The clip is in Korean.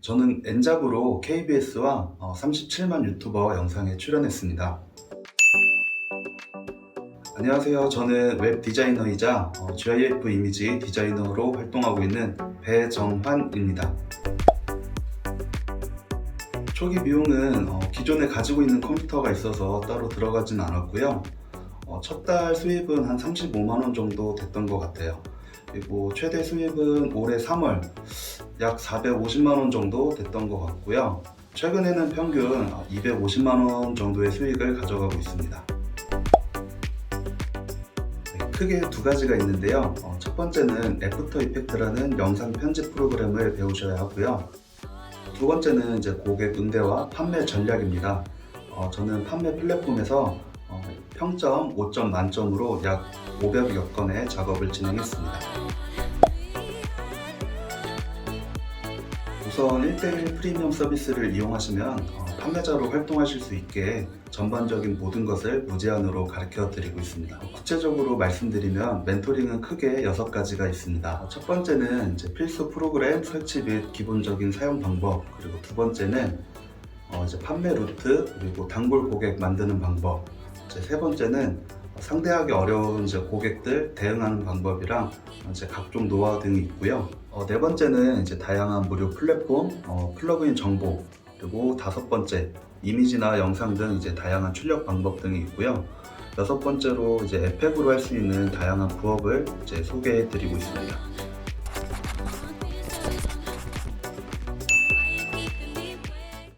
저는 엔잡으로 KBS와 37만 유튜버 영상에 출연했습니다. 안녕하세요. 저는 웹 디자이너이자 어, GIF 이미지 디자이너로 활동하고 있는 배정환입니다. 초기 비용은 어, 기존에 가지고 있는 컴퓨터가 있어서 따로 들어가진 않았고요. 첫 달 수입은 한 35만 원 정도 됐던 것 같아요. 그리고 최대 수입은 올해 3월 약 450만 원 정도 됐던 것 같고요. 최근에는 평균 250만 원 정도의 수익을 가져가고 있습니다. 네, 크게 두 가지가 있는데요. 어, 첫 번째는 애프터 이펙트라는 영상 편집 프로그램을 배우셔야 하고요. 두 번째는 이제 고객 응대와 판매 전략입니다. 어, 저는 판매 플랫폼에서 어, 평점 5점 만점으로 약 500여 건의 작업을 진행했습니다. 우선 1대1 프리미엄 서비스를 이용하시면 어, 판매자로 활동하실 수 있게 전반적인 모든 것을 무제한으로 가르쳐 드리고 있습니다. 구체적으로 말씀드리면 멘토링은 크게 6가지가 있습니다. 첫 번째는 필수 프로그램 설치 및 기본적인 사용 방법, 그리고 두 번째는 어, 판매 루트, 그리고 단골 고객 만드는 방법, 세 번째는 상대하기 어려운 이제 고객들 대응하는 방법이랑 이제 각종 노하우 등이 있고요. 어, 네 번째는 이제 다양한 무료 플랫폼, 어, 플러그인 정보, 그리고 다섯 번째 이미지나 영상 등 이제 다양한 출력 방법 등이 있고요. 여섯 번째로 이제 에펙으로 할 수 있는 다양한 부업을 이제 소개해 드리고 있습니다.